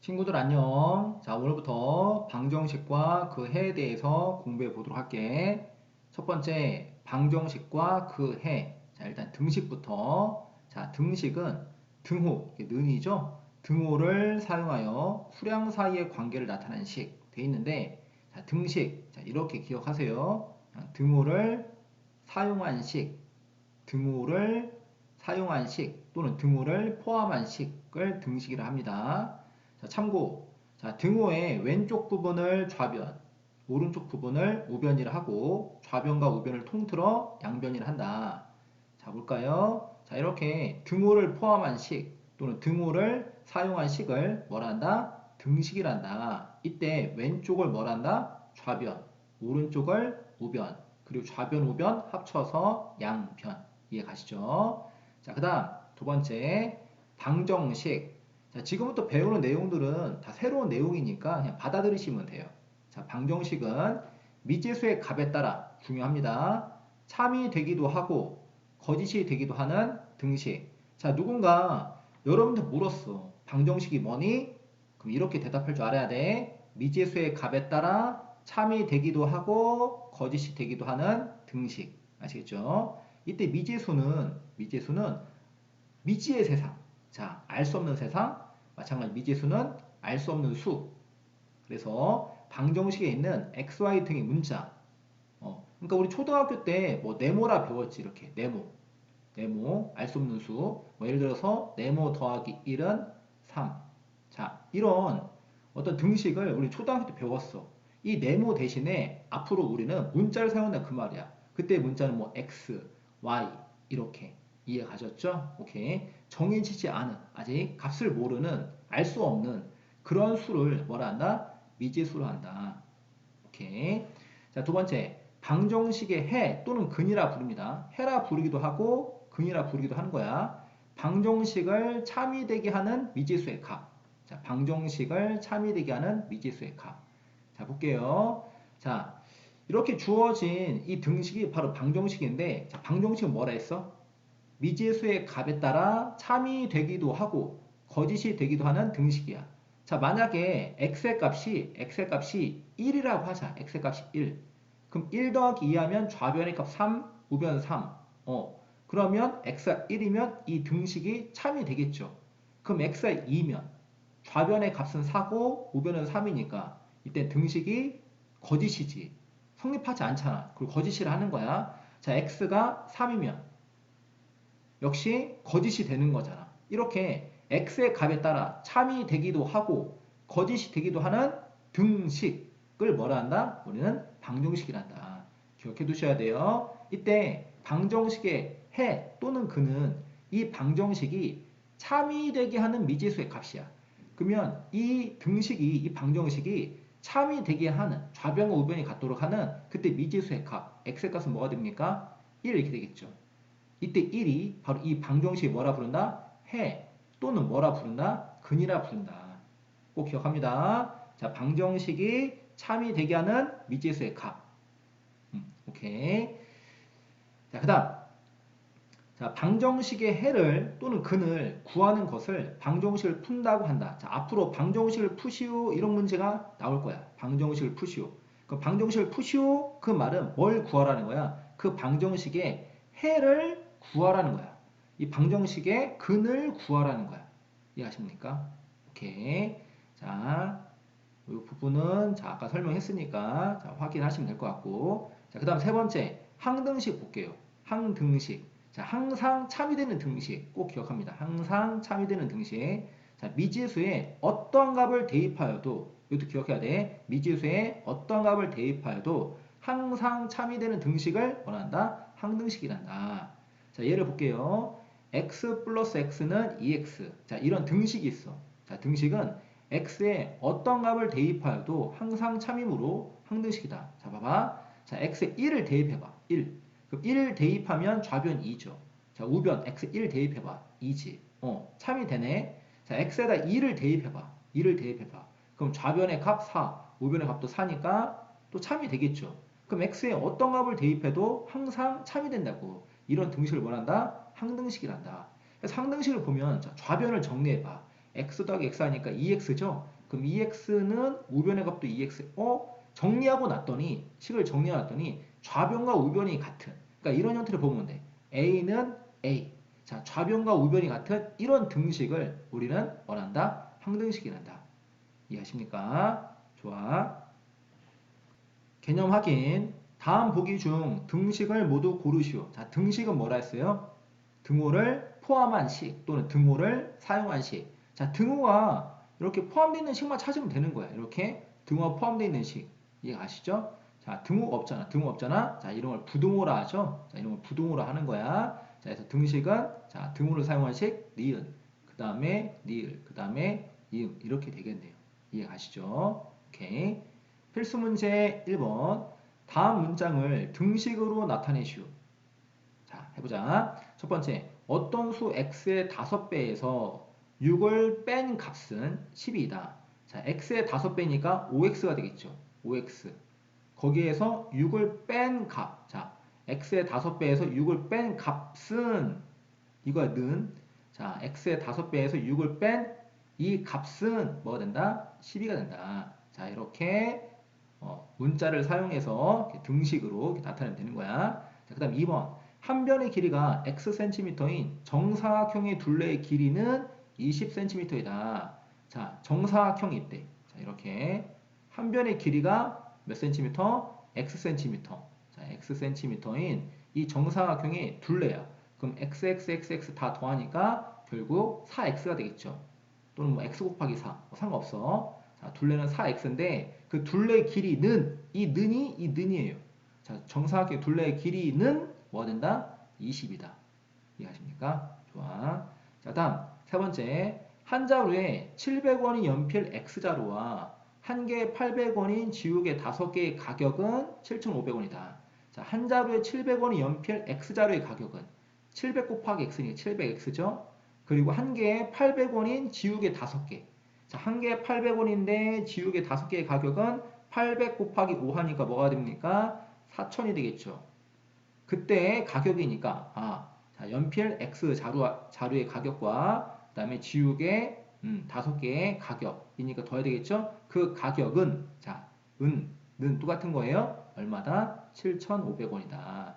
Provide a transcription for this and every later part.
친구들 안녕. 자, 오늘부터 방정식과 그 해에 대해서 공부해 보도록 할게. 첫 번째, 방정식과 그 해. 자, 일단 등식부터. 자, 등식은 등호, 이게 는이죠? 등호를 사용하여 수량 사이의 관계를 나타내는 식돼 있는데, 자, 등식. 자, 이렇게 기억하세요. 등호를 사용한 식, 등호를 사용한 식 또는 등호를 포함한 식을 등식이라 합니다. 자, 참고. 자, 등호의 왼쪽 부분을 좌변, 오른쪽 부분을 우변이라 하고 좌변과 우변을 통틀어 양변이라 한다. 자, 볼까요? 자, 이렇게 등호를 포함한 식 또는 등호를 사용한 식을 뭐라 한다? 등식이란다. 이때 왼쪽을 뭐라 한다? 좌변, 오른쪽을 우변, 그리고 좌변, 우변 합쳐서 양변. 이해 가시죠? 자, 그 다음 두 번째 방정식. 자, 지금부터 배우는 내용들은 다 새로운 내용이니까 그냥 받아들이시면 돼요. 자, 방정식은 미지수의 값에 따라 중요합니다. 참이 되기도 하고 거짓이 되기도 하는 등식. 자, 누군가 여러분들 물었어. 방정식이 뭐니? 그럼 이렇게 대답할 줄 알아야 돼. 미지수의 값에 따라 참이 되기도 하고 거짓이 되기도 하는 등식. 아시겠죠? 이때 미지수는 미지수는 미지의 세상. 자, 알 수 없는 세상, 마찬가지 미지수는 알 수 없는 수. 그래서 방정식에 있는 x, y 등의 문자. 어, 그러니까 우리 초등학교 때 뭐 네모라 배웠지 이렇게 네모, 네모, 알 수 없는 수. 뭐 예를 들어서 네모 더하기 1은 3. 자, 이런 어떤 등식을 우리 초등학교 때 배웠어. 이 네모 대신에 앞으로 우리는 문자를 사용한다 그 말이야. 그때 문자는 뭐 x, y 이렇게 이해 가셨죠? 오케이. 정해지지 않은, 아직 값을 모르는, 알 수 없는 그런 수를 뭐라 한다? 미지수로 한다. 오케이. 자, 두 번째. 방정식의 해 또는 근이라 부릅니다. 해라 부르기도 하고 근이라 부르기도 하는 거야. 방정식을 참이되게 하는 미지수의 값. 자, 방정식을 참이되게 하는 미지수의 값. 자, 볼게요. 자, 이렇게 주어진 이 등식이 바로 방정식인데, 자, 방정식은 뭐라 했어? 미지수의 값에 따라 참이 되기도 하고 거짓이 되기도 하는 등식이야. 자, 만약에 x의 값이 x의 값이 1이라고 하자. x의 값이 1. 그럼 1 더하기 2 하면 좌변의 값 3, 우변 3. 어. 그러면 x가 1이면 이 등식이 참이 되겠죠. 그럼 x가 2면 좌변의 값은 4고 우변은 3이니까 이때 등식이 거짓이지. 성립하지 않잖아. 그리고 거짓이라 하는 거야. 자, x가 3이면 역시 거짓이 되는 거잖아. 이렇게 x의 값에 따라 참이 되기도 하고 거짓이 되기도 하는 등식을 뭐라 한다? 우리는 방정식이란다. 기억해 두셔야 돼요. 이때 방정식의 해 또는 그는 이 방정식이 참이 되게 하는 미지수의 값이야. 그러면 이 등식이 이 방정식이 참이 되게 하는 좌변과 우변이 같도록 하는 그때 미지수의 값 x의 값은 뭐가 됩니까? 1 이렇게 되겠죠. 이때 1이 바로 이 방정식이 뭐라 부른다? 해 또는 뭐라 부른다? 근이라 부른다. 꼭 기억합니다. 자, 방정식이 참이 되게 하는 미지수의 값. 음, 오케이. 자, 그 다음. 자, 방정식의 해를 또는 근을 구하는 것을 방정식을 푼다고 한다. 자, 앞으로 방정식을 푸시오 이런 문제가 나올 거야. 방정식을 푸시오. 그 방정식을 푸시오 그 말은 뭘 구하라는 거야? 그 방정식의 해를 구하라는 거야. 이 방정식의 근을 구하라는 거야. 이해하십니까? 오케이. 자, 이 부분은 자 아까 설명했으니까 자, 확인하시면 될 것 같고 자 그 다음 세 번째 항등식 볼게요. 항등식. 자 항상 참이되는 등식 꼭 기억합니다. 항상 참이되는 등식. 자 미지수에 어떠한 값을 대입하여도 이것도 기억해야 돼. 미지수에 어떠한 값을 대입하여도 항상 참이되는 등식을 원한다. 항등식이란다. 자, 예를 볼게요. x 플러스 x는 2x. 자, 이런 등식이 있어. 자, 등식은 x에 어떤 값을 대입하여도 항상 참이므로 항등식이다. 자, 봐봐. 자, x에 1을 대입해봐. 1. 그럼 1 대입하면 좌변 2죠. 자, 우변 x 1 대입해봐. 2지. 어, 참이 되네. 자, x에다 2를 대입해봐. 2를 대입해봐. 그럼 좌변의 값 4, 우변의 값도 4니까 또 참이 되겠죠. 그럼 x에 어떤 값을 대입해도 항상 참이 된다고. 이런 등식을 원한다? 항등식이란다. 그래서 항등식을 보면 좌변을 정리해봐. x 더하기 x 하니까 2x죠? 그럼 2x는 우변의 값도 2x. 어? 정리하고 났더니 식을 정리하고 났더니 좌변과 우변이 같은 그러니까 이런 형태를 보면 돼. a는 a. 자, 좌변과 우변이 같은 이런 등식을 우리는 원한다. 항등식이란다. 이해하십니까? 좋아. 개념 확인. 다음 보기 중 등식을 모두 고르시오. 자, 등식은 뭐라 했어요? 등호를 포함한 식 또는 등호를 사용한 식. 자, 등호가 이렇게 포함되어 있는 식만 찾으면 되는 거야. 이렇게 등호가 포함되어 있는 식. 이해 가시죠? 자, 등호가 없잖아. 등호 없잖아. 자, 이런 걸 부등호라 하죠. 자, 이런 걸 부등호라 하는 거야. 자, 그래서 등식은 자, 등호를 사용한 식 니은. 그다음에 니을. 그다음에 이응. 이렇게 되겠네요. 이해 가시죠? 오케이. 필수 문제 1번. 다음 문장을 등식으로 나타내시오. 자, 해보자. 첫 번째, 어떤 수 x의 5배에서 6을 뺀 값은 10이다. 자, x의 5배니까 5x가 되겠죠. 5x. 거기에서 6을 뺀 값. 자, x의 5배에서 6을 뺀 값은 이거야, 는. 자, x의 5배에서 6을 뺀 이 값은 뭐가 된다? 12가 된다. 자, 이렇게 어, 문자를 사용해서 등식으로 나타내면 되는 거야. 자, 그 다음 2번. 한 변의 길이가 xcm인 정사각형의 둘레의 길이는 20cm이다. 자, 정사각형이 있대. 자, 이렇게 한 변의 길이가 몇 cm? xcm. 자, xcm인 이 정사각형의 둘레야. 그럼 xxxx 다 더하니까 결국 4x가 되겠죠. 또는 뭐 x 곱하기 4. 뭐 상관없어. 자, 둘레는 4x인데 그 둘레 길이는 이 는이 이 는이에요. 자, 정사각형 둘레의 길이는 뭐가 된다? 20이다. 이해하십니까? 좋아. 자, 다음 세 번째. 한 자루에 700원이 연필 X자루와 한 개에 800원인 지우개 5개의 가격은 7,500원이다. 자, 한 자루에 700원이 연필 X자루의 가격은 700 곱하기 X니까 700X죠? 그리고 한 개에 800원인 지우개 5개. 자, 한 개에 800원인데 지우개 5개의 가격은 800 곱하기 5 하니까 뭐가 됩니까? 4천이 되겠죠. 그때 가격이니까 아, 자, 연필 X 자루, 자루의 가격과 그 다음에 지우개 음, 5개의 가격이니까 더해야 되겠죠. 그 가격은 자, 은, 는 똑같은 거예요. 얼마다? 7,500원이다.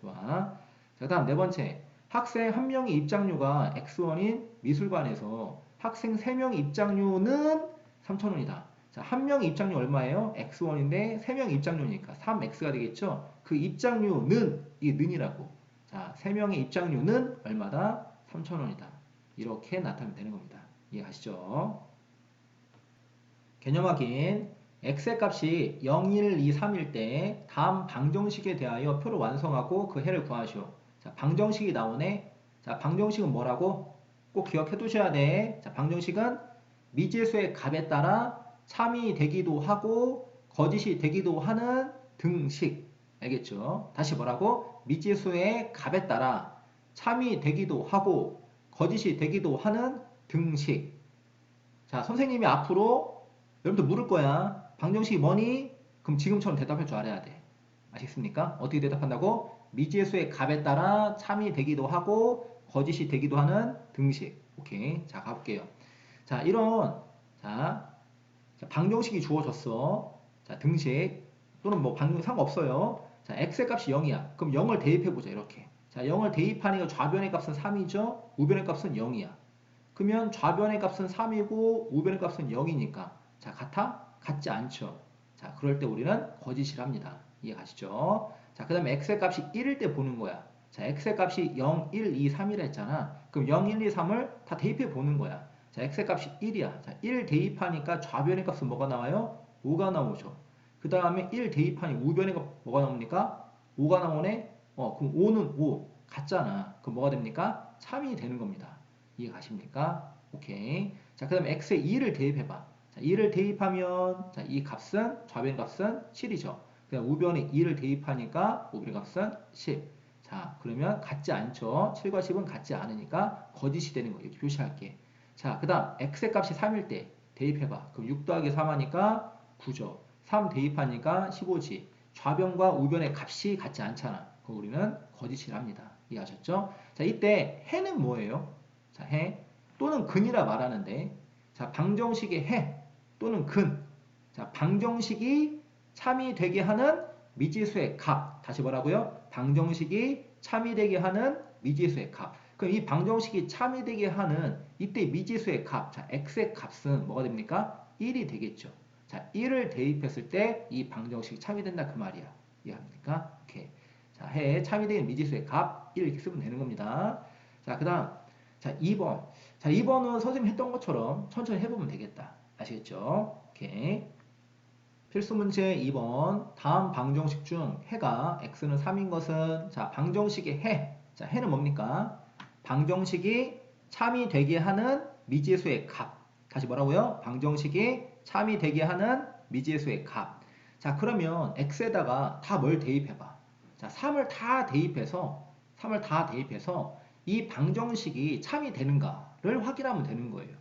좋아. 자, 그 다음 네 번째. 학생 한 명의 입장료가 X1인 미술관에서 학생 3명의 입장료는 3,000원이다. 자, 한 명의 입장료 얼마예요? X1인데 3명의 입장료니까 3X가 되겠죠? 그 입장료는 이 는이라고. 자, 3명의 입장료는 얼마다? 3,000원이다. 이렇게 나타내면 되는 겁니다. 이해가시죠? 개념 확인. x의 값이 0, 1, 2, 3일 때 다음 방정식에 대하여 표를 완성하고 그 해를 구하시오. 자, 방정식이 나오네. 자, 방정식은 뭐라고? 꼭 기억해 두셔야 돼. 자, 방정식은 미지수의 값에 따라 참이 되기도 하고 거짓이 되기도 하는 등식. 알겠죠? 다시 뭐라고? 미지수의 값에 따라 참이 되기도 하고 거짓이 되기도 하는 등식. 자, 선생님이 앞으로 여러분들 물을 거야. 방정식이 뭐니? 그럼 지금처럼 대답할 줄 알아야 돼. 아시겠습니까? 어떻게 대답한다고? 미지수의 값에 따라 참이 되기도 하고 거짓이 되기도 하는 등식. 오케이. 자, 가볼게요. 자, 이런 자, 방정식이 주어졌어. 자, 등식 또는 뭐 방정 상관없어요. 자, x의 값이 0이야. 그럼 0을 대입해 보자. 이렇게. 자, 0을 대입하니까 좌변의 값은 3이죠. 우변의 값은 0이야. 그러면 좌변의 값은 3이고 우변의 값은 0이니까 자, 같아? 같지 않죠. 자, 그럴 때 우리는 거짓을 합니다. 이해 가시죠? 자, 그 다음에 x의 값이 1일 때 보는 거야. 자, x의 값이 0, 1, 2, 3이라 했잖아. 그럼 0, 1, 2, 3을 다 대입해 보는 거야. 자, x의 값이 1이야. 자, 1 대입하니까 좌변의 값은 뭐가 나와요? 5가 나오죠. 그 다음에 1 대입하니 우변의 값 뭐가 나옵니까? 5가 나오네? 어, 그럼 5는 5 같잖아. 그럼 뭐가 됩니까? 3이 되는 겁니다. 이해 가십니까? 오케이. 자, 그 다음에 x에 2를 대입해봐. 자, 2를 대입하면, 자, 이 값은, 좌변 값은 7이죠. 그냥 우변에 2를 대입하니까 우변의 값은 10. 자, 그러면 같지 않죠. 7과 10은 같지 않으니까 거짓이 되는 거 이렇게 표시할게. 자, 그 다음 x의 값이 3일 때 대입해봐. 그럼 6 더하기 3 하니까 9죠. 3 대입하니까 15지. 좌변과 우변의 값이 같지 않잖아. 그럼 우리는 거짓을 합니다. 이해하셨죠? 자, 이때 해는 뭐예요? 자, 해. 또는 근이라 말하는데 자 방정식의 해 또는 근. 자 방정식이 참이 되게 하는 미지수의 값. 다시 뭐라고요? 방정식이 참이 되게 하는 미지수의 값. 그럼 이 방정식이 참이 되게 하는 이때 미지수의 값. 자 x의 값은 뭐가 됩니까? 1이 되겠죠. 자 1을 대입했을 때 이 방정식이 참이 된다 그 말이야. 이해합니까? 오케이. 자, 해 참이 되는 미지수의 값 1 이렇게 쓰면 되는 겁니다. 자, 그 다음. 자, 2번. 자, 2번은 선생님 했던 것처럼 천천히 해 보면 되겠다. 아시겠죠? 오케이. 필수 문 제 2번. 다음 방정식 중 해가 x는 3인 것은 자, 방정식의 해. 자, 해는 뭡니까? 방정식이 참이 되게 하는 미지수의 값. 다시 뭐라고요? 방정식이 참이 되게 하는 미지수의 값. 자, 그러면 x에다가 다 뭘 대입해봐. 자, 3을 다 대입해서 3을 다 대입해서 이 방정식이 참이 되는가를 확인하면 되는 거예요.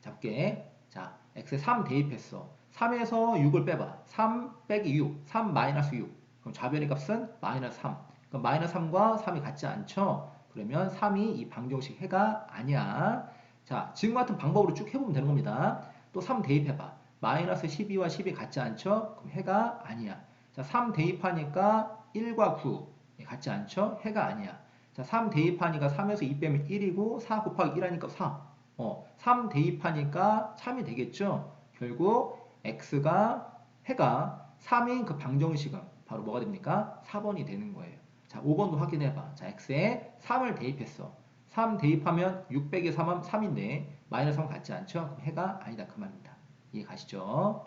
자, 볼게. 자, x에 3 대입했어. 3에서 6을 빼봐. 3 빼기 6, 3 마이너스 6. 그럼 좌변의 값은 마이너스 3. 그럼 마이너스 3과 3이 같지 않죠? 그러면 3이 이 방정식 해가 아니야. 자, 지금 같은 방법으로 쭉 해보면 되는 겁니다. 또 3 대입해봐. 마이너스 12와 10이 같지 않죠? 그럼 해가 아니야. 자, 3 대입하니까 1과 9 같지 않죠? 해가 아니야. 자, 3 대입하니까 3에서 2 빼면 1이고 4 곱하기 1 하니까 4. 어, 3 대입하니까 참이 되겠죠? 결국 x가 해가 3인 그 방정식은 바로 뭐가 됩니까? 4번이 되는 거예요. 자, 5번도 확인해봐. 자, x에 3을 대입했어. 3 대입하면 6 빼기 3하면 3인데 마이너스 3 같지 않죠? 그럼 해가 아니다 그 말입니다. 이해 가시죠?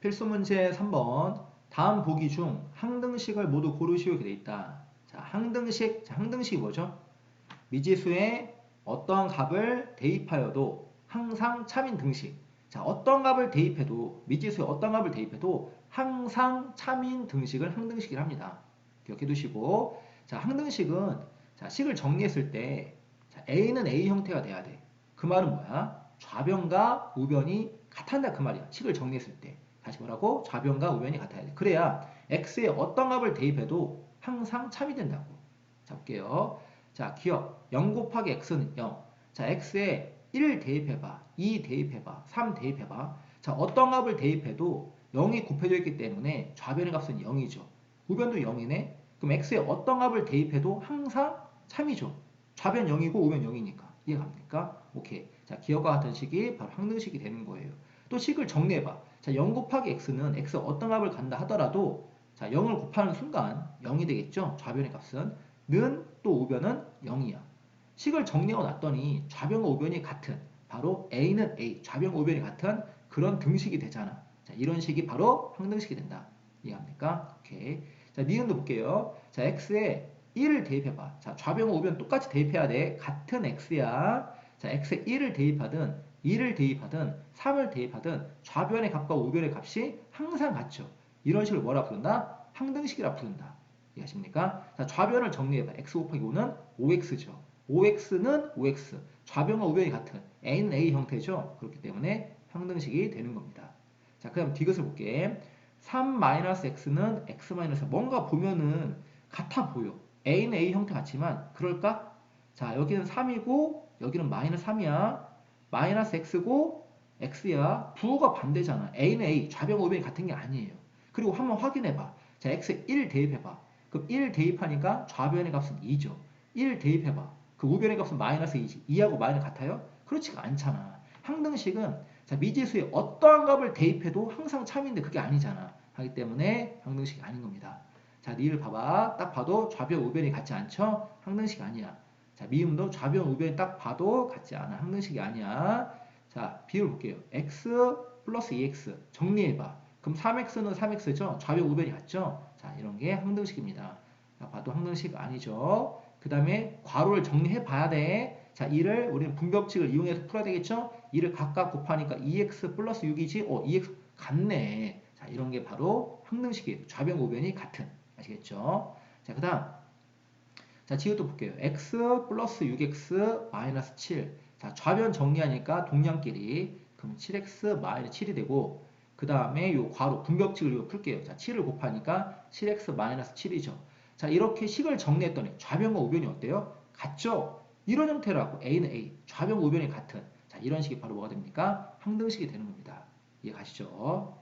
필수 문제 3번 다음 보기 중 항등식을 모두 고르시오 이렇게 돼 있다. 자, 항등식, 자, 항등식이 뭐죠? 미지수에 어떠한 값을 대입하여도 항상 참인 등식. 자, 어떤 값을 대입해도 미지수에 어떤 값을 대입해도 항상 참인 등식을 항등식이라 합니다. 기억해 두시고 자, 항등식은 자, 식을 정리했을 때 자, A는 A 형태가 돼야 돼. 그 말은 뭐야? 좌변과 우변이 같한다 그 말이야. 식을 정리했을 때. 다시 뭐라고? 좌변과 우변이 같아야 돼. 그래야 x에 어떤 값을 대입해도 항상 참이 된다고. 자, 볼게요. 자, 기억. 0 곱하기 x는 0. 자, x에 1 대입해봐. 2 대입해봐. 3 대입해봐. 자, 어떤 값을 대입해도 0이 곱해져 있기 때문에 좌변의 값은 0이죠. 우변도 0이네. 그럼 x에 어떤 값을 대입해도 항상 참이죠. 좌변 0이고 우변 0이니까. 이해갑니까? 오케이. 자, 기억과 같은 식이 바로 항등식이 되는 거예요. 또 식을 정리해봐. 자, 0 곱하기 x는 x 어떤 값을 간다 하더라도 자, 0을 곱하는 순간 0이 되겠죠? 좌변의 값은 는 또 우변은 0이야. 식을 정리하고 났더니 좌변과 우변이 같은 바로 a는 a, 좌변과 우변이 같은 그런 등식이 되잖아. 자, 이런 식이 바로 항등식이 된다. 이해합니까? 오케이. 자, 니은도 볼게요. 자, x에 1을 대입해봐. 자, 좌변과 우변 똑같이 대입해야 돼. 같은 x야. 자, x에 1을 대입하든 2를 대입하든 3을 대입하든 좌변의 값과 우변의 값이 항상 같죠. 이런 식을 뭐라 부른다? 항등식이라 부른다. 이해하십니까? 자, 좌변을 정리해봐. x 곱하기 5는 5x죠. 5x는 5x. 좌변과 우변이 같은 a는 a 형태죠. 그렇기 때문에 항등식이 되는 겁니다. 자, 그럼 디귿을 볼게. 3-x는 x- 뭔가 보면은 같아 보여. a는 a 형태 같지만 그럴까? 자, 여기는 3이고 여기는 마이너스 3이야. 마이너스 x고 x야. 부호가 반대잖아. a는 a, 좌변 우변이 같은 게 아니에요. 그리고 한번 확인해 봐. 자, x 1 대입해 봐. 그럼 1 대입하니까 좌변의 값은 2죠. 1 대입해 봐. 그 우변의 값은 마이너스 2지. 2하고 마이너스 같아요? 그렇지가 않잖아. 항등식은 자, 미지수에 어떠한 값을 대입해도 항상 참인데 그게 아니잖아. 하기 때문에 항등식이 아닌 겁니다. 자, 니을 봐봐. 딱 봐도 좌변 우변이 같지 않죠? 항등식 아니야. 자, 미음도 좌변 우변이 딱 봐도 같지 않아. 항등식이 아니야. 자, 비율 볼게요. x 플러스 2x 정리해봐. 그럼 3x는 3x죠? 좌변 우변이 같죠? 자, 이런 게 항등식입니다. 자, 봐도 항등식 아니죠? 그 다음에 괄호를 정리해 봐야 돼. 자, 이를 우리는 분법칙을 이용해서 풀어야 되겠죠? 이를 각각 곱하니까 2x 플러스 6이지? 어, 2x 같네. 자, 이런 게 바로 항등식이에요. 좌변 우변이 같은. 아시겠죠? 자, 그 다음. 자, 지우도 볼게요. x 플러스 6x 마이너스 7. 자, 좌변 정리하니까 동량끼리. 그럼 7x 마이너스 7이 되고, 그 다음에 요 괄호, 분격칙을 이거 풀게요. 자, 7을 곱하니까 7x 마이너스 7이죠. 자, 이렇게 식을 정리했더니 좌변과 우변이 어때요? 같죠? 이런 형태라고 A는 A, 좌변 우변이 같은 자 이런 식이 바로 뭐가 됩니까? 항등식이 되는 겁니다. 이해 가시죠?